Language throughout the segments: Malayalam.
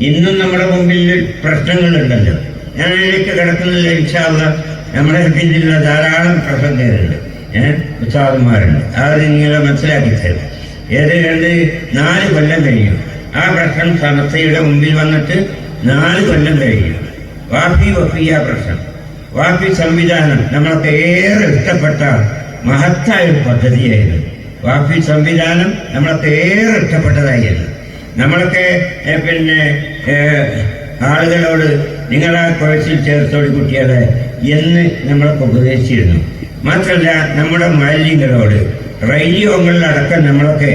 ഇന്നും നമ്മുടെ മുമ്പിൽ പ്രശ്നങ്ങളുണ്ടല്ലോ. ഞാൻ അതിലേക്ക് കിടക്കുന്നില്ല ഇൻഷാല്ല നമ്മുടെ പിന്നിലുള്ള ധാരാളം പ്രസംഗരുണ്ട് ഏഹ് ഉത്സാഹന്മാരുണ്ട് അത് നിങ്ങളെ മനസ്സിലാക്കി തരും ഏത് രണ്ട് നാല് കൊല്ലം കഴിഞ്ഞു. ആ പ്രശ്നം സമസ്തയുടെ മുമ്പിൽ വന്നിട്ട് നാല് കൊല്ലം കഴിഞ്ഞു. വാപ്പി വഫിയ പ്രശ്നം. വാപ്പി സംവിധാനം നമ്മളൊക്കെ ഏറെ ഇഷ്ടപ്പെട്ട മഹത്തായ ഒരു പദ്ധതിയായിരുന്നു. വാപ്പി സംവിധാനം നമ്മളൊക്കെ ഏറെ ഇഷ്ടപ്പെട്ടതായിരുന്നു. നമ്മളൊക്കെ പിന്നെ ആളുകളോട് നിങ്ങളാ കുഴച്ചിൽ ചേർത്തോടി കുട്ടികളെ എന്ന് നമ്മളൊക്കെ ഉപദേശിച്ചിരുന്നു. മാത്രമല്ല നമ്മുടെ മാലിന്യങ്ങളോട് റേഡിയോകളിലടക്കം നമ്മളൊക്കെ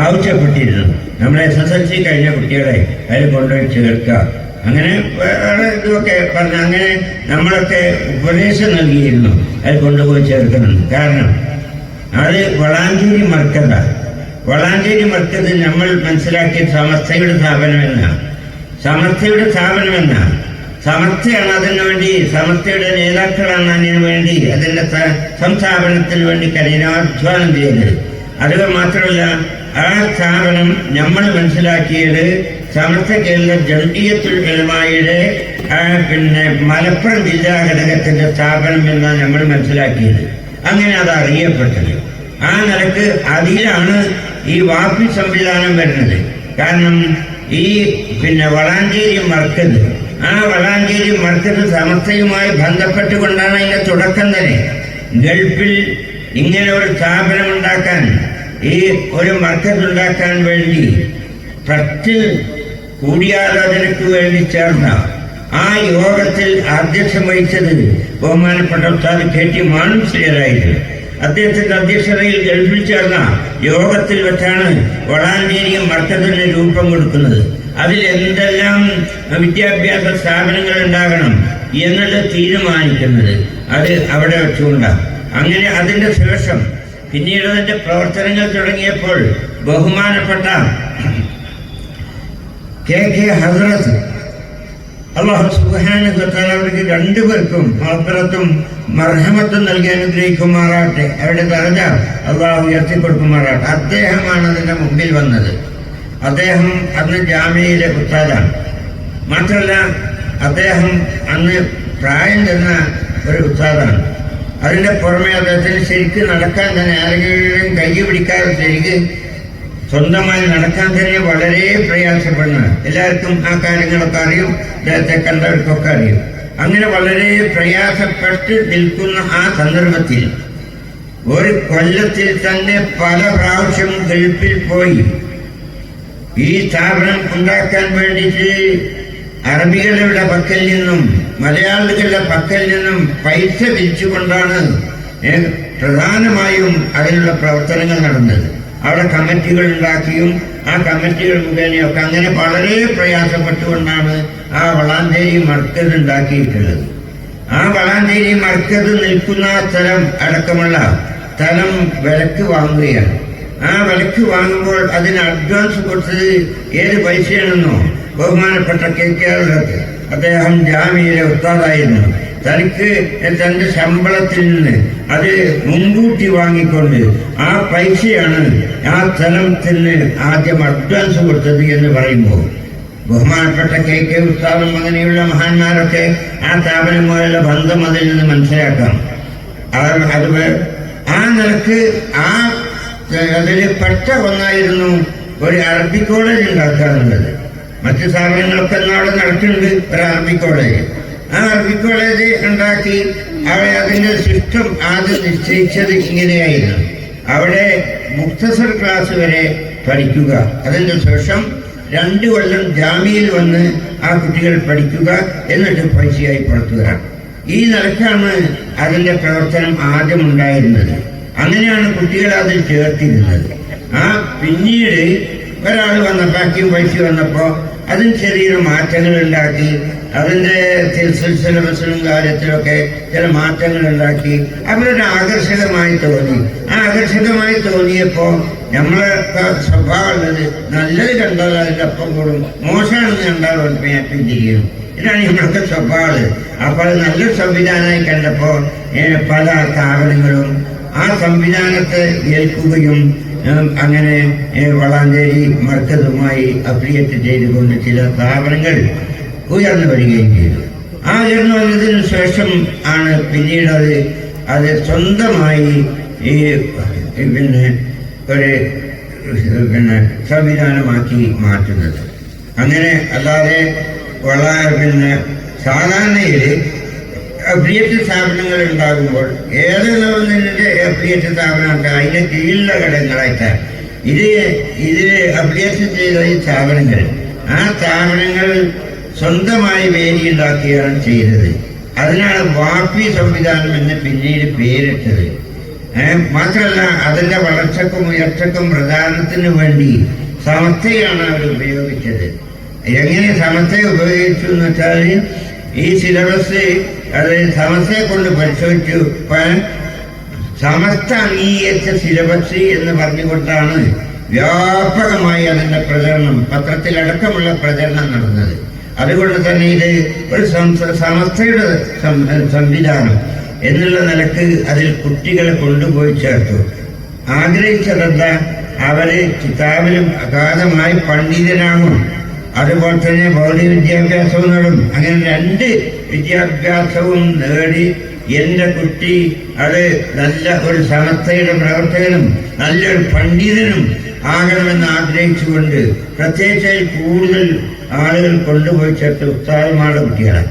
ആവശ്യപ്പെട്ടിരുന്നു. നമ്മളെ എസ് എസ് എൽ സി കഴിഞ്ഞ കുട്ടികളെ അതിൽ കൊണ്ടുപോയി ചേർക്കുക. അങ്ങനെ വേറെ ഇതൊക്കെ പറഞ്ഞ അങ്ങനെ നമ്മളൊക്കെ ഉപദേശം നൽകിയിരുന്നു. അതിൽ കൊണ്ടുപോയി ചേർക്കണം. കാരണം അത് വളാഞ്ചേരി മർക്കത വളാഞ്ചേരി മർക്കത് നമ്മൾ മനസ്സിലാക്കിയ സമസ്തയുടെ സ്ഥാപനമെന്നാണ് സമസ്തയുടെ സ്ഥാപനമെന്നാണ് സമസ്തയാണ് അതിനു വേണ്ടി സമസ്തയുടെ നേതാക്കളാണ് അതിനു വേണ്ടി അതിന്റെ സംസ്ഥാപനത്തിന് വേണ്ടി കഠിനാധ്വാനം ചെയ്യുന്നത് അത് മാത്രമല്ല ആ സ്ഥാപനം നമ്മൾ മനസ്സിലാക്കിയത് സമസ്ത കേരള ജംഇയ്യത്തുൽ ഉലമായുടെ പിന്നെ മലപ്പുറം ജില്ലാ ഘടകത്തിന്റെ സ്ഥാപനം എന്നാണ് നമ്മൾ മനസ്സിലാക്കിയത്. അങ്ങനെ അത് അറിയപ്പെട്ടത് ആ നിലയ്ക്ക് അതിലാണ് ഈ വാപ്പി സംവിധാനം വരുന്നത്. കാരണം ഈ പിന്നെ വളാഞ്ചേരി മർക്കത് ആ വളാഞ്ചേരി മർക്കത് സമസ്തയുമായി ബന്ധപ്പെട്ടുകൊണ്ടാണ് അതിന്റെ തുടക്കം തന്നെ. ഗൾഫിൽ ഇങ്ങനെ ഒരു സ്ഥാപനം ഉണ്ടാക്കാൻ ഈ ഒരു മർക്കസ് ഉണ്ടാക്കാൻ വേണ്ടി ഫസ്റ്റ് കൂടിയാലോചനയ്ക്ക് വേണ്ടി ചേർന്ന ആ യോഗത്തിൽ അധ്യക്ഷം വഹിച്ചത് ബഹുമാനപ്പെട്ട ഉസ്താദ് കെ ടി മാനുശ്രീയരായിരുന്നു അദ്ദേഹത്തിന്റെ അധ്യക്ഷതയിൽ ഗൾഫിൽ ചേർന്ന യോഗത്തിൽ വെച്ചാണ് വളാഞ്ചേരിയും വർത്തകന് രൂപം കൊടുക്കുന്നത്. അതിൽ എന്തെല്ലാം വിദ്യാഭ്യാസ സ്ഥാപനങ്ങൾ ഉണ്ടാകണം എന്നുള്ളത് തീരുമാനിക്കുന്നത് അത് അവിടെ വെച്ചുകൊണ്ടാണ് അങ്ങനെ അതിന്റെ ശേഷം പിന്നീട് അതിന്റെ പ്രവർത്തനങ്ങൾ തുടങ്ങിയപ്പോൾ ബഹുമാനപ്പെട്ട കെ കെ ഹസ്രത്ത് അള്ളാഹു സുബാനുഗത്താൽ അവർക്ക് രണ്ടുപേർക്കും മഹപ്പുറത്തും മർഹമത്തും നൽകി അനുഗ്രഹിക്കുമാറാട്ടെ അവരുടെ ദർജ അള്ളാഹു ഉയർത്തിക്കൊടുക്കുമാറാട്ടെ അദ്ദേഹമാണ് അതിന്റെ മുമ്പിൽ വന്നത്. അദ്ദേഹം അന്ന് ജാമ്യയിലെ ഉസ്താദാണ്. മാത്രമല്ല അദ്ദേഹം അന്ന് പ്രായം തന്ന ഒരു ഉസ്താദാണ്. അതിന്റെ പുറമെ അദ്ദേഹത്തിന് ശരിക്ക് നടക്കാൻ തന്നെ ആരെങ്കിലും കൈ പിടിക്കാതെ ശരിക്ക് സ്വന്തമായി നടക്കാൻ തന്നെ വളരെ പ്രയാസപ്പെടുന്നത് എല്ലാവർക്കും ആ കാര്യങ്ങളൊക്കെ അറിയും ഇദ്ദേഹത്തെ കണ്ടവർക്കൊക്കെ അറിയും. അങ്ങനെ വളരെ പ്രയാസപ്പെട്ട് നിൽക്കുന്ന ആ സന്ദർഭത്തിൽ ഒരു കൊല്ലത്തിൽ തന്നെ പല പ്രാവശ്യം ഗൾഫിൽ പോയി. ഈ സ്ഥാപനം ഉണ്ടാക്കാൻ വേണ്ടിയിട്ട് അറബികളുടെ പക്കൽ നിന്നും മലയാളികളുടെ പക്കൽ നിന്നും പൈസ പിരിച്ചുകൊണ്ടാണ് പ്രധാനമായും അതിനുള്ള പ്രവർത്തനങ്ങൾ നടന്നത്. അവിടെ കമ്മിറ്റികൾ ഉണ്ടാക്കിയും ആ കമ്മിറ്റികൾ മുഖേനയൊക്കെ അങ്ങനെ വളരെ പ്രയാസപ്പെട്ടുകൊണ്ടാണ് ആ വളാഞ്ചേരി മർക്കത് ഉണ്ടാക്കിയിട്ടുള്ളത്. ആ വളാഞ്ചേരി മർക്കത് നിൽക്കുന്ന സ്ഥലം അടക്കമുള്ള സ്ഥലം വിലക്ക് വാങ്ങുകയാണ്. ആ വിലക്ക് വാങ്ങുമ്പോൾ അതിന് അഡ്വാൻസ് കൊടുത്തത് ഏത് പൈസയാണെന്നോ ബഹുമാനപ്പെട്ട കെ കെ ആറിലൊക്കെ അദ്ദേഹം ജാമ്യയിലെ ഉസ്താദായിരുന്നു. തനിക്ക് തന്റെ ശമ്പളത്തിൽ നിന്ന് അത് മുൻകൂട്ടി വാങ്ങിക്കൊണ്ട് ആ പൈസയാണ് ആ സ്ഥലത്തിന് ആദ്യം അഡ്വാൻസ് കൊടുത്തത് എന്ന് പറയുമ്പോൾ ബഹുമാനപ്പെട്ട കെ കെ ഉസ്താദും അങ്ങനെയുള്ള മഹാന്മാരൊക്കെ ആ സ്ഥാപനങ്ങളുള്ള ബന്ധം അതിൽ നിന്ന് മനസ്സിലാക്കാം. അവർ അത് ആ നിലയ്ക്ക് ആ അതിൽ പെട്ട ഒന്നായിരുന്നു ഒരു അറബി കോളേജ് ഉണ്ടാക്കുക എന്നുള്ളത് മറ്റു സ്ഥാപനങ്ങളൊക്കെ നാളെ നടക്കുന്നുണ്ട് ഒരു അറബി കോളേജ്. ആ അറബി കോളേജ് ഉണ്ടാക്കി അവിടെ അതിന്റെ സിസ്റ്റം ആദ്യം നിശ്ചയിച്ചത് ഇങ്ങനെയായിരുന്നു. അവിടെ മുക്തസർ ക്ലാസ് വരെ പഠിക്കുക. അതിന്റെ ശേഷം രണ്ട് കൊല്ലം ജാമ്യയിൽ വന്ന് ആ കുട്ടികൾ പഠിക്കുക എന്നിട്ട് പൈസയായി പുറത്തു വരാം ഈ നിലക്കാണ് അതിന്റെ പ്രവർത്തനം ആദ്യം ഉണ്ടായിരുന്നത് അങ്ങനെയാണ് കുട്ടികൾ അതിൽ ചേർത്തിരുന്നത്. ആ പിന്നീട് ഒരാൾ വന്നപ്പോൾ അക്കിയും പൈസ വന്നപ്പോൾ അതിന് ചെറിയൊരു മാറ്റങ്ങൾ ഉണ്ടാക്കി. അതിന്റെ സിൽ- സിലബസിലും കാര്യത്തിലൊക്കെ ചില മാറ്റങ്ങൾ ഉണ്ടാക്കി. അവരൊരു ആകർഷകമായി തോന്നി. ആ ആകർഷകമായി തോന്നിയപ്പോ നമ്മളെ സ്വഭാവമുള്ളത് നല്ലത് കണ്ടാൽ അതിന്റെ അപ്പം കൂടും. മോശമാണെന്ന് കണ്ടാൽ ഉടനെ അപ്പം ചെയ്യും. ഇതാണ് നമ്മളൊക്കെ സ്വഭാവം. അപ്പോൾ അത് നല്ല സംവിധാനമായി കണ്ടപ്പോൾ പല സ്ഥാപനങ്ങളും ആ സംവിധാനത്തെ ഏൽക്കുകയും അങ്ങനെ വളാഞ്ചേരി മർക്കസുമായി അഫിലിയേറ്റ് ചെയ്തുകൊണ്ട് ചില സ്ഥാപനങ്ങൾ ഉയർന്നു വരികയും ചെയ്തു. ആ ഉയർന്നു വന്നതിന് ശേഷം ആണ് പിന്നീട് അത് അത് സ്വന്തമായി ഈ പിന്നെ ഒരു പിന്നെ സംവിധാനമാക്കി മാറ്റുന്നത്. അങ്ങനെ അല്ലാതെ വള പിന്നെ സാധാരണയിൽ അഫിലിയേറ്റ് സ്ഥാപനങ്ങൾ ഉണ്ടാകുമ്പോൾ ഏത് ഗവൺമെന്റിന്റെ അഫിലിയേറ്റ് സ്ഥാപനമുണ്ട് അതിന്റെ കീഴിലുള്ള ഘടകങ്ങളായിട്ട്. ഇത് ഇത് അഫിലിയേറ്റ് ചെയ്ത ഈ സ്ഥാപനങ്ങൾ. ആ സ്ഥാപനങ്ങൾ സ്വന്തമായി വേദി ഉണ്ടാക്കുകയാണ് ചെയ്തത്. അതിനാണ് വാപ്പി സംവിധാനം എന്ന് പിന്നീട് പേരിട്ടത്. മാത്രമല്ല അതിന്റെ വളർച്ചക്കും ഉയർച്ചക്കും പ്രചാരണത്തിനു വേണ്ടി സമസ്തയാണ് അവർ ഉപയോഗിച്ചത്. എങ്ങനെ സമത്തെ ഉപയോഗിച്ചു എന്ന് വെച്ചാൽ ഈ സിലബസ് അത് സമസ്തയെ കൊണ്ട് പരിശോധിച്ചു സമസ്ത അംഗീകരിച്ച സിലബസ് എന്ന് പറഞ്ഞുകൊണ്ടാണ് വ്യാപകമായി അതിന്റെ പ്രചരണം പത്രത്തിലടക്കമുള്ള പ്രചരണം നടന്നത്. അതുകൊണ്ട് തന്നെ ഇത് ഒരു സമസ്തയുടെ സംവിധാനം എന്നുള്ള നിലയ്ക്ക് അതിൽ കുട്ടികളെ കൊണ്ടുപോയി ചേർത്തു. ആഗ്രഹിച്ചതെന്താ? അവർ കിതാബിലും അഗാധമായി പണ്ഡിതനാകും. അതുപോലെ തന്നെ ഭൗതിക വിദ്യാഭ്യാസവും നേടും. അങ്ങനെ രണ്ട് വിദ്യാഭ്യാസവും നേടി എന്റെ കുട്ടി അത് നല്ല ഒരു സമസ്തയുടെ പ്രവർത്തകനും നല്ലൊരു പണ്ഡിതനും ആകണമെന്ന് ആഗ്രഹിച്ചുകൊണ്ട് പ്രത്യേകിച്ച് കൂടുതൽ ആളുകൾ കൊണ്ടുപോയി ചേർത്ത് ഉസ്താദന്മാരുടെ കുട്ടികളെ.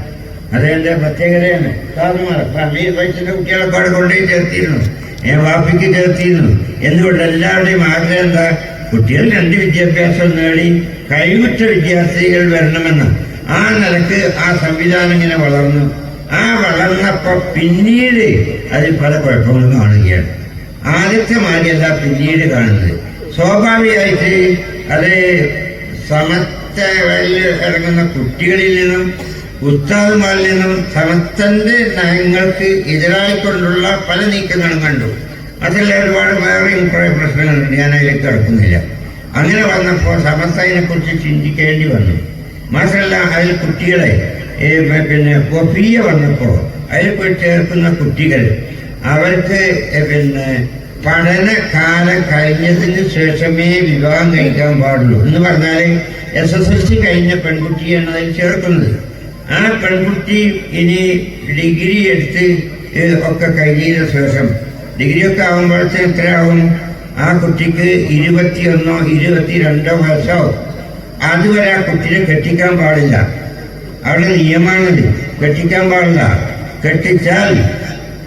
അതെന്റെ പ്രത്യേകതയാണ് ഉസ്താദന്മാർ പള്ളിയിൽ പഠിച്ചിട്ട് കുട്ടികളെ പാട് കൊണ്ടുപോയി ചേർത്തിരുന്നു. ഞാൻ വാപ്പിക്ക് ചേർത്തിരുന്നു. എന്തുകൊണ്ട് എല്ലാവരുടെയും ആഗ്രഹം എന്താ? കുട്ടികൾ രണ്ട് വിദ്യാഭ്യാസം നേടി കഴിവുറ്റ വിദ്യാർത്ഥികൾ വരണമെന്ന് ആ നിലയ്ക്ക് ആ സംവിധാനം ഇങ്ങനെ വളർന്നു. ആ വളർന്നപ്പോൾ പിന്നീട് അതിൽ പല കുഴപ്പങ്ങളും കാണുകയാണ്. ആദ്യത്തെ മാതിരിയല്ല പിന്നീട് കാണുന്നത്. സ്വാഭാവികമായിട്ട് അത് സമസ്തയിൽ ഇറങ്ങുന്ന കുട്ടികളിൽ നിന്നും ഉസ്താദുമാരിൽ നിന്നും സമത്തന്റെ നയങ്ങൾക്ക് എതിരായിക്കൊണ്ടുള്ള പല നീക്കങ്ങളും കണ്ടു. അതിൽ ഒരുപാട് വേറെയും കുറെ പ്രശ്നങ്ങളുണ്ട് ഞാൻ അതിലേക്ക് കിടക്കുന്നില്ല. അങ്ങനെ വന്നപ്പോൾ സമസ്തയിനെ കുറിച്ച് ചിന്തിക്കേണ്ടി വന്നു. മാത്രമല്ല അതിൽ കുട്ടികളെ പിന്നെ ഒഫിയ വന്നപ്പോൾ അതിൽ പോയി ചേർക്കുന്ന കുട്ടികൾ അവർക്ക് പിന്നെ പഠന കാലം കഴിഞ്ഞതിന് ശേഷമേ വിവാഹം കഴിക്കാൻ പാടുള്ളൂ. എന്ന് പറഞ്ഞാൽ എസ് എസ് എൽ സി കഴിഞ്ഞ പെൺകുട്ടിയാണ് അതിൽ ചേർക്കുന്നത്. ആ പെൺകുട്ടി ഇനി ഡിഗ്രി എടുത്ത് ഒക്കെ കഴിഞ്ഞതിന് ശേഷം ഡിഗ്രി ഒക്കെ ആകുമ്പോഴത്തേക്ക് എത്രയാവും ആ കുട്ടിക്ക് ഇരുപത്തിയൊന്നോ ഇരുപത്തിരണ്ടോ വയസ്സോ അതുവരെ ആ കുട്ടിനെ കെട്ടിക്കാൻ പാടില്ല. അവിടെ നിയമാണത്. കെട്ടിക്കാൻ പാടില്ല. കെട്ടിച്ചാൽ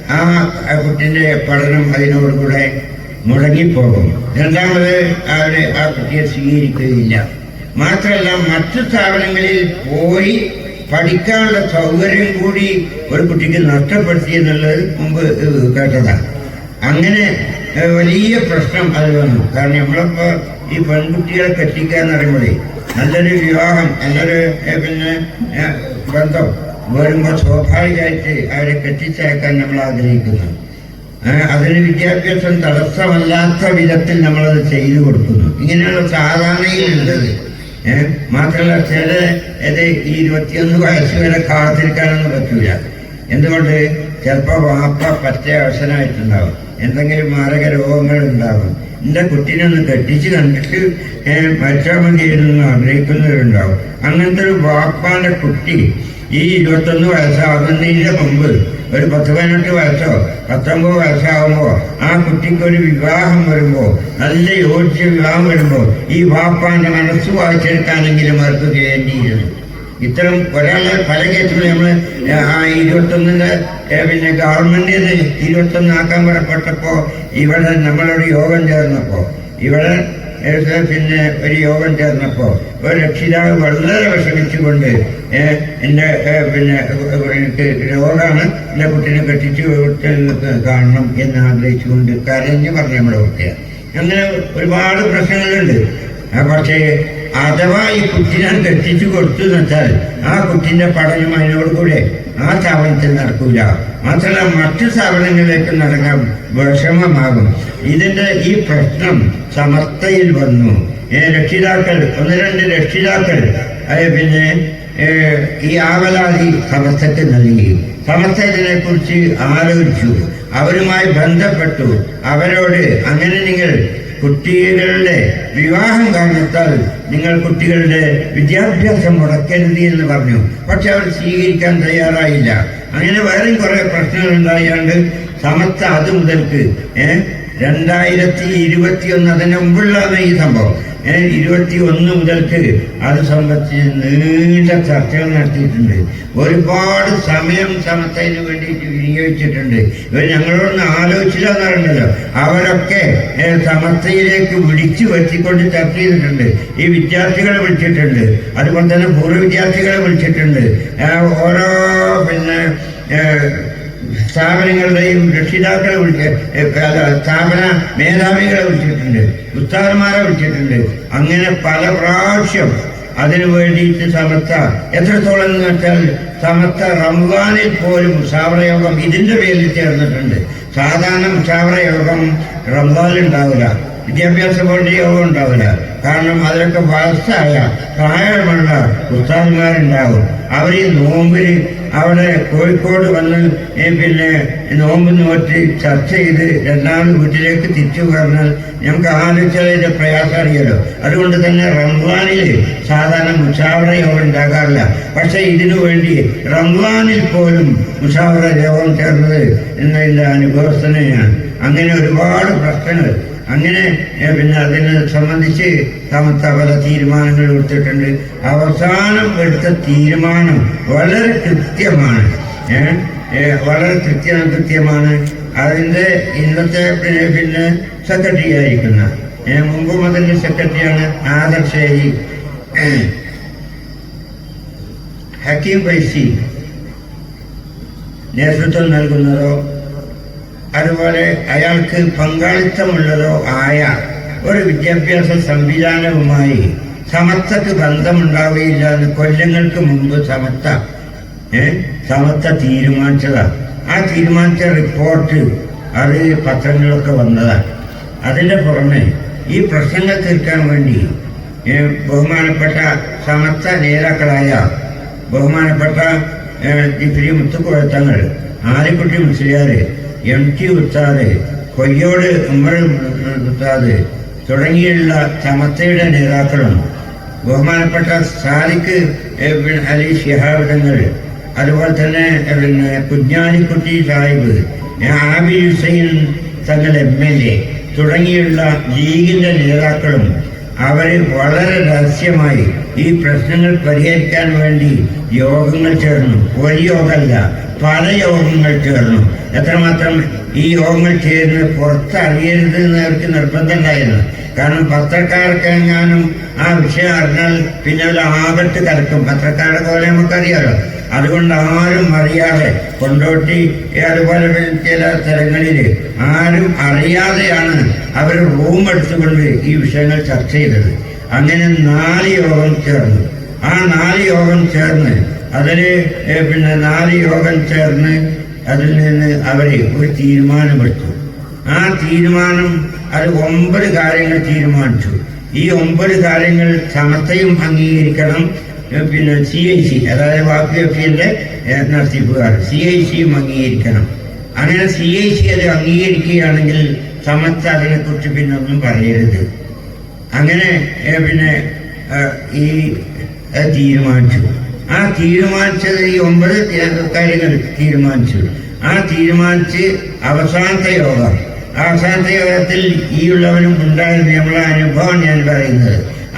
ആ കുട്ടിന്റെ പഠനം അതിനോടുകൂടെ മുടങ്ങിപ്പോകും. രണ്ടാമത് അവരെ ആ കുട്ടിയെ സ്വീകരിക്കുകയില്ല. മാത്രമല്ല മറ്റു സ്ഥാപനങ്ങളിൽ പോയി പഠിക്കാനുള്ള സൗകര്യം കൂടി ഒരു കുട്ടിക്ക് നഷ്ടപ്പെടുത്തി എന്നുള്ളത് മുമ്പ് കേട്ടതാണ് അങ്ങനെ വലിയ പ്രശ്നം അത് വന്നു. കാരണം നമ്മളിപ്പോ ഈ പെൺകുട്ടികളെ കെട്ടിക്കുക എന്ന് പറയുമ്പോഴേ നല്ലൊരു വിവാഹം നല്ലൊരു പിന്നെ ബന്ധം വരുമ്പോൾ സ്വാഭാവികമായിട്ട് അവരെ കെട്ടിച്ചേക്കാൻ നമ്മൾ ആഗ്രഹിക്കുന്നു. അതിന് വിദ്യാഭ്യാസം തടസ്സമല്ലാത്ത വിധത്തിൽ നമ്മളത് ചെയ്തു കൊടുക്കുന്നു. ഇങ്ങനെയുള്ള സാധാരണയിലുള്ളത്. മാത്രമല്ല ചില ഇത് ഇരുപത്തിയൊന്ന് വയസ്സ് വരെ കാത്തിരിക്കാനൊന്നും പറ്റൂല. എന്തുകൊണ്ട്? ചിലപ്പോൾ വാപ്പ പച്ച അവസരമായിട്ടുണ്ടാവും എന്തെങ്കിലും മാരക രോഗങ്ങൾ ഉണ്ടാവും എന്റെ കുട്ടീനെ ഒന്ന് കെട്ടിച്ച് കണ്ടിട്ട് മറ്റാൽ മതിയെന്ന് ആഗ്രഹിക്കുന്നവരുണ്ടാവും. അങ്ങനത്തെ ഒരു വാപ്പാന്റെ കുട്ടി ഈ ഇരുപത്തൊന്ന് വയസ്സാകുന്നതിന്റെ മുമ്പ് ഒരു പത്ത് പതിനെട്ട് വയസ്സോ പത്തൊമ്പത് വയസ്സാകുമ്പോ ആ കുട്ടിക്ക് ഒരു വിവാഹം വരുമ്പോ നല്ല യോജിച്ച വിവാഹം വരുമ്പോ ഈ വാപ്പാന്റെ മനസ്സ് വായിച്ചെടുക്കാനെങ്കിലും അവർക്ക് വേണ്ടിയിരുന്നു. ഇത്തരം ഒരാളെ പല കേസുകളും നമ്മൾ ആ ഇരുപത്തൊന്നിന്റെ ഏ, പിന്നെ ഗവൺമെന്റിന് ഇരുപത്തൊന്ന് ആക്കാൻ പറപ്പെട്ടപ്പോ ഇവിടെ നമ്മളൊരു യോഗം ചേർന്നപ്പോ ഇവിടെ പിന്നെ ഒരു യോഗം ചേർന്നപ്പോ ഒരു രക്ഷിതാവ് വളരെ വിഷമിച്ചുകൊണ്ട് എന്റെ പിന്നെ എനിക്ക് രോഗമാണ് എന്റെ കുട്ടീനെ കെട്ടിച്ച് കാണണം എന്ന് ആഗ്രഹിച്ചുകൊണ്ട് കരഞ്ഞു പറഞ്ഞു നമ്മുടെ കുട്ടിയെ. അങ്ങനെ ഒരുപാട് പ്രശ്നങ്ങളുണ്ട്. പക്ഷേ അഥവാ ഈ കുട്ടിനെ കെട്ടിച്ചു കൊടുത്തു വെച്ചാൽ ആ കുട്ടിന്റെ പഠനം അതിനോടുകൂടെ ആ സ്ഥാപനത്തിൽ നടക്കൂല. മാത്രമല്ല മറ്റു സ്ഥാപനങ്ങളിലേക്ക് നടക്കാൻ വിഷമമാകും. ഇതിന്റെ ഈ പ്രശ്നം സമർത്ഥയിൽ വന്നു. രക്ഷിതാക്കൾ ഒന്ന് രണ്ട് രക്ഷിതാക്കൾ പിന്നെ ഈ ആവലാതി സമസ്തക്ക് നൽകി. സമസ്ത ഇതിനെക്കുറിച്ച് ആലോചിച്ചു. അവരുമായി ബന്ധപ്പെട്ടു. അവരോട് അങ്ങനെ നിങ്ങൾ കുട്ടികളുടെ വിവാഹം കാരണത്താൽ നിങ്ങൾ കുട്ടികളുടെ വിദ്യാഭ്യാസം മുടക്കരുത് എന്ന് പറഞ്ഞു. പക്ഷെ അവർ സ്വീകരിക്കാൻ തയ്യാറായില്ല. അങ്ങനെ വേറെ കുറെ പ്രശ്നങ്ങൾ ഉണ്ടായാണ്ട് സമസ്ത അത് മുതൽക്ക് ഏഹ് രണ്ടായിരത്തി ഇരുപത്തി ഒന്ന് അതിന് മുമ്പുള്ളതാണ് ഈ സംഭവം. ഇരുപത്തി ഒന്ന് മുതൽക്ക് അത് സംബന്ധിച്ച് നീണ്ട ചർച്ചകൾ നടത്തിയിട്ടുണ്ട്. ഒരുപാട് സമയം സമത്തതിന് വേണ്ടിയിട്ട് വിനിയോഗിച്ചിട്ടുണ്ട്. ഇവർ ഞങ്ങളോടൊന്ന് ആലോചിച്ചില്ല എന്ന് അവരൊക്കെ സമത്തയിലേക്ക് വിളിച്ചു വരുത്തിക്കൊണ്ട് ചർച്ച ചെയ്തിട്ടുണ്ട്. ഈ വിദ്യാർത്ഥികളെ വിളിച്ചിട്ടുണ്ട്. അതുപോലെ തന്നെ പൂർവ വിദ്യാർത്ഥികളെ വിളിച്ചിട്ടുണ്ട്. ഓരോ പിന്നെ സ്ഥാപനങ്ങളുടെയും രക്ഷിതാക്കളെ വിളിച്ച് സ്ഥാപന മേധാവികളെ വിളിച്ചിട്ടുണ്ട് ഉസ്താദന്മാരെ വിളിച്ചിട്ടുണ്ട്. അങ്ങനെ പല പ്രാവശ്യം അതിനു വേണ്ടിയിട്ട് സമത്ത എത്രത്തോളം എന്ന് വെച്ചാൽ സമത്ത റംസാനിൽ പോലും മുഷാവറ ഇതിന്റെ പേരിൽ ചേർന്നിട്ടുണ്ട്. സാധാരണ മുഷാവറ യോഗം റംസാനിൽ ഉണ്ടാവില്ല വിദ്യാഭ്യാസ ബോർഡ് യോഗം ഉണ്ടാവില്ല. കാരണം അതിലൊക്കെ വളർച്ചയായ പ്രായമുള്ള ഉസ്താദന്മാരുണ്ടാവും അവർ ഈ നോമ്പിന് അവിടെ കോഴിക്കോട് വന്ന് പിന്നെ നോമ്പ് നോറ്റി ചർച്ച ചെയ്ത് രണ്ടാമത് വീട്ടിലേക്ക് തിരിച്ചു പറഞ്ഞാൽ ഞങ്ങൾക്ക് ആലോചിച്ചതിന്റെ പ്രയാസം അറിയാലോ അതുകൊണ്ട് തന്നെ റംസാനിൽ സാധാരണ മുഷാവറ യോഗം ഉണ്ടാകാറില്ല. പക്ഷെ ഇതിനു വേണ്ടി റംസാനിൽ പോലും മുഷാവറ യോഗം ചേർന്നത് എന്നതിന്റെ അനുഭവസ്ഥനെയാണ്. അങ്ങനെ ഒരുപാട് പ്രശ്നങ്ങൾ അങ്ങനെ പിന്നെ അതിനെ സംബന്ധിച്ച് സമത്ത പല തീരുമാനങ്ങൾ എടുത്തിട്ടുണ്ട്. അവസാനം എടുത്ത തീരുമാനം വളരെ കൃത്യമാണ്. വളരെ കൃത്യ കൃത്യമാണ്. അതിന്റെ ഇന്നത്തെ പിന്നെ പിന്നെ സെക്രട്ടറി ആയിരിക്കുന്ന മുമ്പും അതിന്റെ സെക്രട്ടറിയാണ് ആദർശേരി ഹക്കീം പൈസി നേതൃത്വം നൽകുന്നതോ അതുപോലെ അയാൾക്ക് പങ്കാളിത്തമുള്ളതോ ആയ ഒരു വിദ്യാഭ്യാസ സംവിധാനവുമായി സമത്തക്ക് ബന്ധമുണ്ടാവുകയില്ല എന്ന് കൊല്ലങ്ങൾക്ക് മുമ്പ് സമത്ത സമത്ത തീരുമാനിച്ചതാണ് ആ തീരുമാനിച്ച റിപ്പോർട്ട് അത് പത്രങ്ങളിലൊക്കെ വന്നതാണ് അതിന്റെ പുറമെ ഈ പ്രശ്നങ്ങൾ തീർക്കാൻ വേണ്ടി ബഹുമാനപ്പെട്ട സമത്ത നേതാക്കളായ ബഹുമാനപ്പെട്ട ഡിഗ്രി മുത്തുക്കുഴത്തങ്ങൾ ആലിക്കുട്ടി മുസ്ലിയാർ എം ടി ഉസ്താദ് കൊയ്യോട് ഉമ്മർ ഉസ്താദ് തുടങ്ങിയുള്ള സമത്തയുടെ നേതാക്കളും ബഹുമാനപ്പെട്ട പിന്നെ അലി ശിഹാബിതങ്ങൾ അതുപോലെ തന്നെ പിന്നെ കുഞ്ഞാലിക്കുട്ടി സാഹിബ് ആബി Hussain Thangal M L A തുടങ്ങിയുള്ള ലീഗിന്റെ നേതാക്കളും അവർ വളരെ രഹസ്യമായി ഈ പ്രശ്നങ്ങൾ പരിഹരിക്കാൻ വേണ്ടി യോഗങ്ങൾ ചേർന്നു. ഒരു യോഗമല്ല പല യോഗങ്ങൾ ചേർന്നു. എത്രമാത്രം ഈ യോഗങ്ങൾ ചേർന്ന് പുറത്തറിയരുത് എന്ന് അവർക്ക് നിർബന്ധമുണ്ടായിരുന്നു. കാരണം പത്രക്കാർക്ക് എങ്ങാനും ആ വിഷയം അറിഞ്ഞാൽ പിന്നെ ഒരു ആപത്ത് കലക്കും. പത്രക്കാരുടെ പോലെ നമുക്കറിയാലോ. അതുകൊണ്ട് ആരും അറിയാതെ കൊണ്ടോട്ടി അതുപോലെ ചില സ്ഥലങ്ങളിൽ ആരും അറിയാതെയാണ് അവർ റൂം എടുത്തുകൊണ്ട് ഈ വിഷയങ്ങൾ ചർച്ച ചെയ്തത്. അങ്ങനെ നാല് യോഗം ചേർന്നു. ആ നാല് യോഗം ചേർന്ന് അതിൽ പിന്നെ നാല് യോഗം ചേർന്ന് അതിൽ നിന്ന് അവർ ഒരു തീരുമാനമെടുത്തു. ആ തീരുമാനം അത് ഒമ്പത് കാര്യങ്ങൾ തീരുമാനിച്ചു. ഈ ഒമ്പത് കാര്യങ്ങൾ സമത്തയും അംഗീകരിക്കണം. പിന്നെ സി ഐ സി അതായത് വാപ്പി എഫിന്റെ നടത്തിപ്പുകാർ സി ഐ സിയും അംഗീകരിക്കണം. അങ്ങനെ സി ഐ സി അത് അംഗീകരിക്കുകയാണെങ്കിൽ സമത്വ അതിനെക്കുറിച്ച് പിന്നെ ഒന്നും പറയരുത്. അങ്ങനെ പിന്നെ ഈ തീരുമാനിച്ചു. ആ തീരുമാനിച്ചത് ഈ ഒമ്പത് കാര്യങ്ങൾ തീരുമാനിച്ചു. ആ തീരുമാനിച്ച് അവസാനത്തെ യോഗം. അവസാനത്തെ യോഗത്തിൽ ഈ ഉള്ളവനും ഉണ്ടായിരുന്നു നമ്മളെ അനുഭവം ഞാൻ പറയുന്നത്.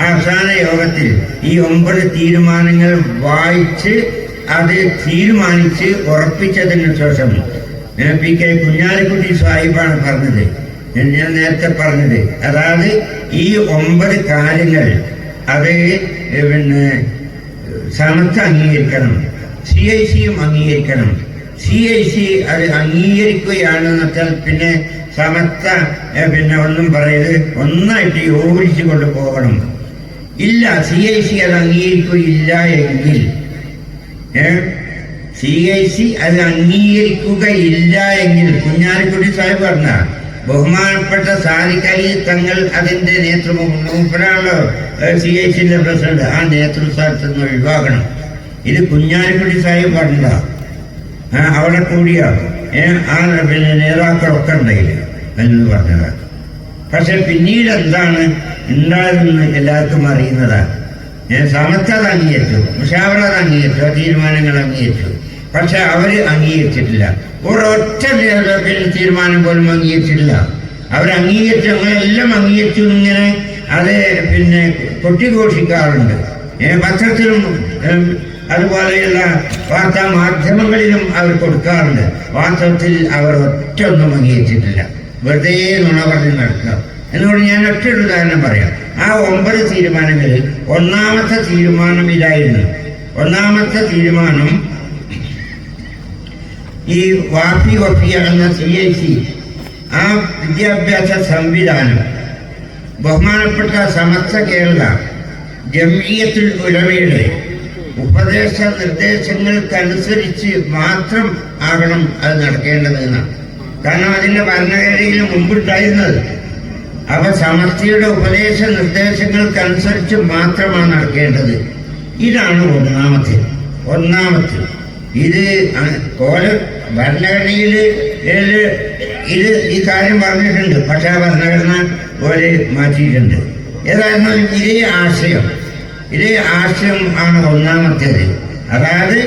അവസാന യോഗത്തിൽ ഈ ഒമ്പത് തീരുമാനങ്ങൾ വായിച്ച് അത് തീരുമാനിച്ച് ഉറപ്പിച്ചതിന് ശേഷം പി കെ കുഞ്ഞാലിക്കുട്ടി സാഹിബാണ് പറഞ്ഞത്. ഞാൻ നേരത്തെ പറഞ്ഞത്. അതായത് ഈ ഒമ്പത് കാര്യങ്ങൾ അത് പിന്നെ സമത്വം അംഗീകരിക്കണം. സി ഐ സിയും അംഗീകരിക്കണം. സി ഐ സി അത് അംഗീകരിക്കുകയാണെന്ന് വെച്ചാൽ പിന്നെ ഏ, പിന്നെ ഒന്നും പറയരുത്. ഒന്നായിട്ട് യോജിച്ചു കൊണ്ട് പോകണം. ഇല്ല സി ഐ സി അത് അംഗീകരിക്കുകയില്ല എങ്കിൽ സി ഐ സി അത് അംഗീകരിക്കുകയില്ല എങ്കിൽ കുഞ്ഞാലിക്കുട്ടി സാഹിബ് പറഞ്ഞ ബഹുമാനപ്പെട്ട സാരിക്കലി തങ്ങൾ അതിന്റെ നേതൃത്വമാണല്ലോ സി ഐ സിന്റെ പ്രസിഡന്റ് ആ നേതൃസ്ഥാനത്ത് നിന്ന് ഒഴിവാക്കണം. ഇത് കുഞ്ഞാലിക്കുട്ടി സാഹിബ് പറഞ്ഞ അവിടെ കൂടിയാണ്. ആ പിന്നെ നേതാക്കളൊക്കെ ഉണ്ടായില്ല എന്ന് പറഞ്ഞത്. പക്ഷെ പിന്നീട് എന്താണ് ഉണ്ടായതെന്ന് എല്ലാവർക്കും അറിയുന്നതാണ് ഞാൻ സമത്വ അംഗീകരിച്ചു മുഷാവറ അത് അംഗീകരിച്ചു ആ തീരുമാനങ്ങൾ അംഗീകരിച്ചു. പക്ഷെ അവർ അംഗീകരിച്ചിട്ടില്ല. ഒരൊറ്റ തീരുമാനം പോലും അംഗീകരിച്ചിട്ടില്ല. അവർ അംഗീകരിച്ചു ഞങ്ങളെല്ലാം അംഗീകരിച്ചു ഇങ്ങനെ അത് പിന്നെ കൊട്ടിഘോഷിക്കാറുണ്ട് പത്രത്തിലും അതുപോലെയുള്ള വാർത്താ മാധ്യമങ്ങളിലും അവർ കൊടുക്കാറുണ്ട്. വാസ്തവത്തിൽ അവർ ഒറ്റ ഒന്നും അംഗീകരിച്ചിട്ടില്ല. വെറുതെ നുണ പറഞ്ഞ് നടക്കുക. എന്നോട് ഞാൻ ഒറ്റ ഒരു ഉദാഹരണം പറയാം. ആ ഒമ്പത് തീരുമാനങ്ങളിൽ ഒന്നാമത്തെ തീരുമാനം ഇതായിരുന്നു. ഒന്നാമത്തെ തീരുമാനം ഈ വാപ്പി വഫിയ എന്ന സി ഐ സി ആ വിദ്യാഭ്യാസ സംവിധാനം ബഹുമാനപ്പെട്ട സമസ്ത കേരള ജംഇയത്തുൽ ഉലമയുടെ ഉപദേശ നിർദ്ദേശങ്ങൾക്കനുസരിച്ച് മാത്രം ആകണം അത് നടക്കേണ്ടത് എന്നാണ്. കാരണം അതിന്റെ ഭരണഘടനയിൽ മുമ്പുണ്ടായിരുന്നത് അവ സമസ്തയുടെ ഉപദേശ നിർദ്ദേശങ്ങൾക്കനുസരിച്ച് മാത്രമാണ് നടക്കേണ്ടത്. ഇതാണ് ഒന്നാമത്തെ ഒന്നാമത്തെ. ഇത് കോല ഭരണഘടനയിൽ ഇത് ഈ കാര്യം പറഞ്ഞിട്ടുണ്ട്. പക്ഷെ ഭരണഘടന പോലെ മാറ്റിയിട്ടുണ്ട് ഏതായാലും ഇതേ ആശയം ഇതേ ആശയം ആണ് ഒന്നാമത്തേത്. അതായത്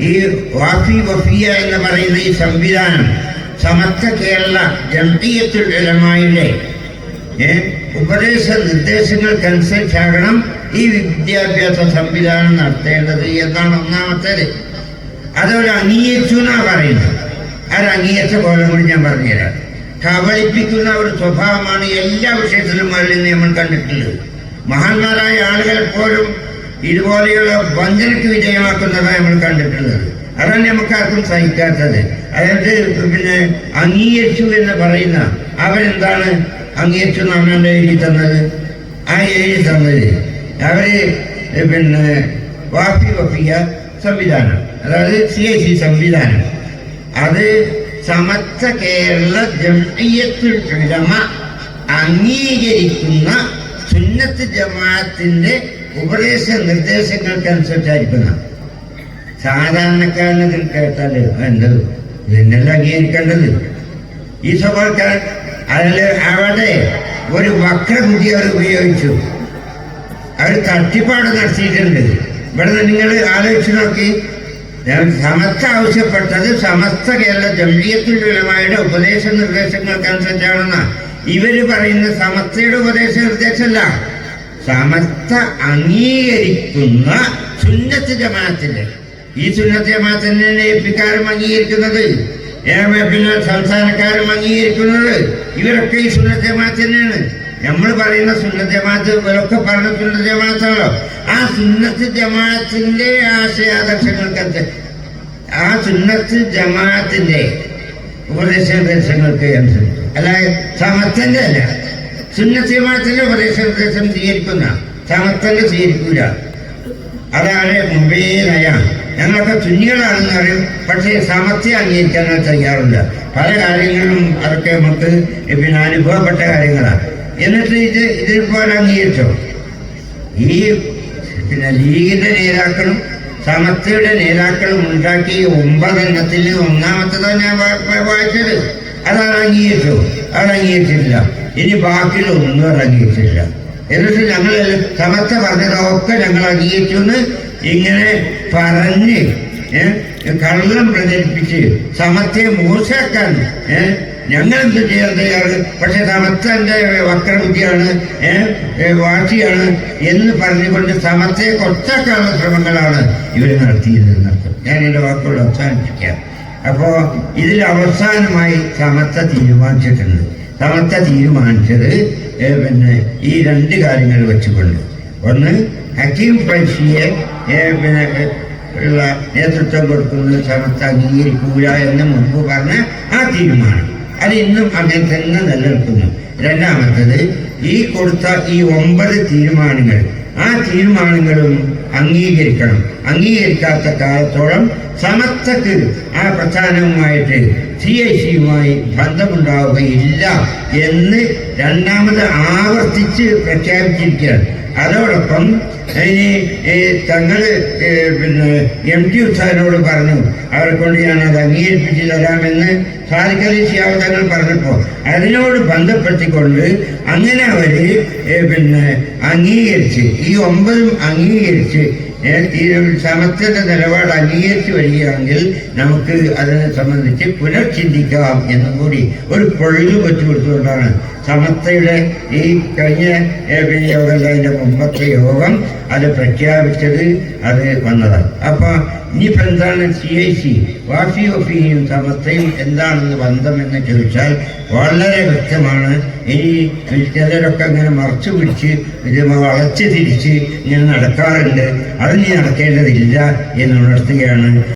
ഈ വാഫി വഫിയ എന്ന് പറയുന്ന ഈ സംവിധാനം സമസ്ത കേരള ഏ, ഉപദേശ നിർദ്ദേശങ്ങൾക്കനുസരിച്ചാകണം ഈ വിദ്യാഭ്യാസ സംവിധാനം നടത്തേണ്ടത് എന്നാണ് ഒന്നാമത്തേത്. അതവർ അംഗീകരിച്ചു എന്നാണ് പറയുന്നത്. അവരംഗീകരിച്ച അംഗീകരിച്ച കോലം കൂടി ഞാൻ പറഞ്ഞുതരാം. കബളിപ്പിക്കുന്ന ഒരു സ്വഭാവമാണ് എല്ലാ വിഷയത്തിലും അതിൽ നമ്മൾ കണ്ടിട്ടുള്ളത്. മഹാന്മാരായ ആളുകൾ പോലും ഇതുപോലെയുള്ള വഞ്ചനയ്ക്ക് വിധേയമാക്കുന്നതാണ് നമ്മൾ കണ്ടിട്ടുള്ളത്. അതാണ് നമുക്ക് ആർക്കും സഹിക്കാത്തത്. അതായത് പിന്നെ അംഗീകരിച്ചു എന്ന് പറയുന്ന അവരെന്താണ് അംഗീകരിച്ചു നമ്മൾ എഴുതി തന്നത്? ആ എഴുതി തന്നത് അവർ പിന്നെ വാഫി വഫിയ സംവിധാനം. അതായത് സി ഐ സി സംവിധാനം. അത് സമസ്ത കേരള ജംഇയത്തുൽ ഉലമ അംഗീകരിക്കുന്ന സുന്നത്ത് ജമാഅത്തിന്റെ ഉപദേശ നിർദ്ദേശങ്ങൾക്കനുസരിച്ചായിരിക്കുന്ന സാധാരണക്കാരനത് കേട്ടാൽ എന്തത് ഇതെന്നല്ല അംഗീകരിക്കേണ്ടത്. ഈ സ്വഭാവക്കാരൻ അതിൽ അവിടെ ഒരു വക്രബുദ്ധി അവർ ഉപയോഗിച്ചു. അവർ തട്ടിപ്പാട് നടത്തിയിട്ടുണ്ട്. ഇവിടെ നിങ്ങൾ ആലോചിച്ച് നോക്കി. ഞാൻ സമസ്ത ആവശ്യപ്പെട്ടത് സമസ്ത കേരള ജംഇയ്യത്തുൽ ഉലമയുടെ ഉപദേശ നിർദ്ദേശങ്ങൾക്കനുസരിച്ചാണെന്ന ഇവർ പറയുന്ന സമസ്തയുടെ ഉപദേശ നിർദ്ദേശമല്ല സമസ്ത അംഗീകരിക്കുന്ന സുന്നത്ത് ജമാഅത്തിന്റെ ഈ സുന്നത്ത് ജമാഅത്തിനെ എപ്പിക്കാരും അംഗീകരിക്കുന്നത്. ഏ, പിന്നെ സംസ്ഥാനക്കാരും അംഗീകരിക്കുന്നത്. ഇവരൊക്കെ ഈ സുന്നത്ത് ജമാഅത്ത് നമ്മൾ പറയുന്ന സുന്നത്ത് ജമാഅത്ത് ഇവരൊക്കെ പറഞ്ഞ സുന്നത്ത് ജമാഅത്താണല്ലോ. ആ സുന്നത്ത് ജമാഅത്തിന്റെ ആശയാദർശങ്ങൾക്ക് ആ സുന്നത്ത് ജമാഅത്തിന്റെ ഉപദേശ നിർദ്ദേശങ്ങൾക്ക് അനുസരിച്ച് അല്ലാതെ സമത്തന്റെ അല്ല. സുന്നത്ത് ജമാഅത്തിന്റെ നിർദ്ദേശം സ്വീകരിക്കുന്ന സമത്തന്റെ സ്വീകരിക്കൂല. അതാണ് മുമ്പേ നയം ഞങ്ങളൊക്കെ തുന്നികളാണെന്ന് പറയും പക്ഷേ സമത്യ അംഗീകരിക്കാൻ തയ്യാറുണ്ട്. പല കാര്യങ്ങളും അതൊക്കെ നമുക്ക് പിന്നെ അനുഭവപ്പെട്ട കാര്യങ്ങളാണ്. എന്നിട്ട് ഇത് ഇതിൽ അംഗീകരിച്ചോ? ഈ പിന്നെ ലീഗിന്റെ നേതാക്കളും സമസ്തയുടെ നേതാക്കളും ഉണ്ടാക്കിയ ഒമ്പതെണ്ണത്തിൽ ഒന്നാമത്തെ വാ- വായിച്ചത്. അതാണ് അംഗീകരിച്ചു? അത് അംഗീകരിച്ചിട്ടില്ല. ഇനി ബാക്കിയുള്ള ഒന്നും അത് അംഗീകരിച്ചിട്ടില്ല. എന്നിട്ട് ഞങ്ങൾ സമസ്ത പറഞ്ഞതൊക്കെ ഞങ്ങൾ അംഗീകരിച്ചു എന്ന് ഇങ്ങനെ പറഞ്ഞ് കള്ളം പ്രചരിപ്പിച്ച് സമസ്തയെ മോശമാക്കാൻ ഏ, ഞങ്ങൾ എന്ത് ചെയ്യാൻ തയ്യാറ് പക്ഷെ സമത്തന്റെ വക്രബുദ്ധിയാണ് വാശിയാണ് എന്ന് പറഞ്ഞുകൊണ്ട് സമത്തെ കൊച്ചാക്കാനുള്ള ശ്രമങ്ങളാണ് ഇവർ നടത്തിയിരുന്നത്. ഞാൻ എന്റെ വാക്കുകൾ അവസാനിപ്പിക്കാം. അപ്പോ ഇതിൽ അവസാനമായി സമസ്ത തീരുമാനിച്ചിട്ടുണ്ട്. സമസ്ത തീരുമാനിച്ചത് പിന്നെ ഈ രണ്ട് കാര്യങ്ങൾ വെച്ചുകൊണ്ട്. ഒന്ന് ഹക്കീം പൈസിയെ പിന്നെ ഉള്ള നേതൃത്വം കൊടുക്കുന്നത് സമസ്ത അംഗീകരിക്കൂല എന്ന് മുമ്പ് പറഞ്ഞ ആ തീരുമാനം. അത് ഇന്നും അങ്ങനെ തന്നെ നിലനിൽക്കുന്നു. രണ്ടാമത്തത് ഈ കൊടുത്ത ഈ ഒമ്പത് തീരുമാനങ്ങൾ ആ തീരുമാനങ്ങളും അംഗീകരിക്കണം. അംഗീകരിക്കാത്ത കാലത്തോളം സമത്വത്തിൽ ആ പ്രസ്ഥാനവുമായിട്ട് സി ഐ സിയുമായി ബന്ധമുണ്ടാവുകയില്ല എന്ന് രണ്ടാമത് ആവർത്തിച്ച് പ്രഖ്യാപിച്ചിരിക്കുകയാണ്. അതോടൊപ്പം അതിന് ഈ തങ്ങൾ പിന്നെ എം ടി ഉസ്താദിനോട് പറഞ്ഞു അവരെ കൊണ്ട് ഞാൻ അത് അംഗീകരിപ്പിച്ച് തരാമെന്ന് സാധിക്കലി ശിയാവ് തങ്ങൾ പറഞ്ഞപ്പോൾ അതിനോട് ബന്ധപ്പെടുത്തിക്കൊണ്ട് അങ്ങനെ അവർ ഏ, പിന്നെ അംഗീകരിച്ച് ഈ ഒമ്പതും അംഗീകരിച്ച് സമത്വന്റെ നിലപാട് അംഗീകരിച്ചു വരികയാണെങ്കിൽ നമുക്ക് അതിനെ സംബന്ധിച്ച് പുനർചിന്തിക്കാം എന്നും കൂടി ഒരു പൊഴുതു വെച്ചു കൊടുത്തുകൊണ്ടാണ് സമസ്തയുടെ ഈ കഴിഞ്ഞ യോഗം അതിന്റെ മുമ്പത്തെ യോഗം അത് പ്രഖ്യാപിച്ചത് അത് വന്നതാണ്. അപ്പൊ ഇനിയിപ്പോ എന്താണ് സി ഐ സി വാഫി ഒഫിയും സമസ്തയും എന്താണെന്ന് ബന്ധം എന്ന് ചോദിച്ചാൽ വളരെ വ്യക്തമാണ്. ഇനി ചിലരൊക്കെ ഇങ്ങനെ മറച്ചു പിടിച്ച് ഇത് വളച്ച് തിരിച്ച് ഇങ്ങനെ നടക്കാറുണ്ട്. അത് നീ നടക്കേണ്ടതില്ല എന്ന് ഉണർത്തുകയാണ്.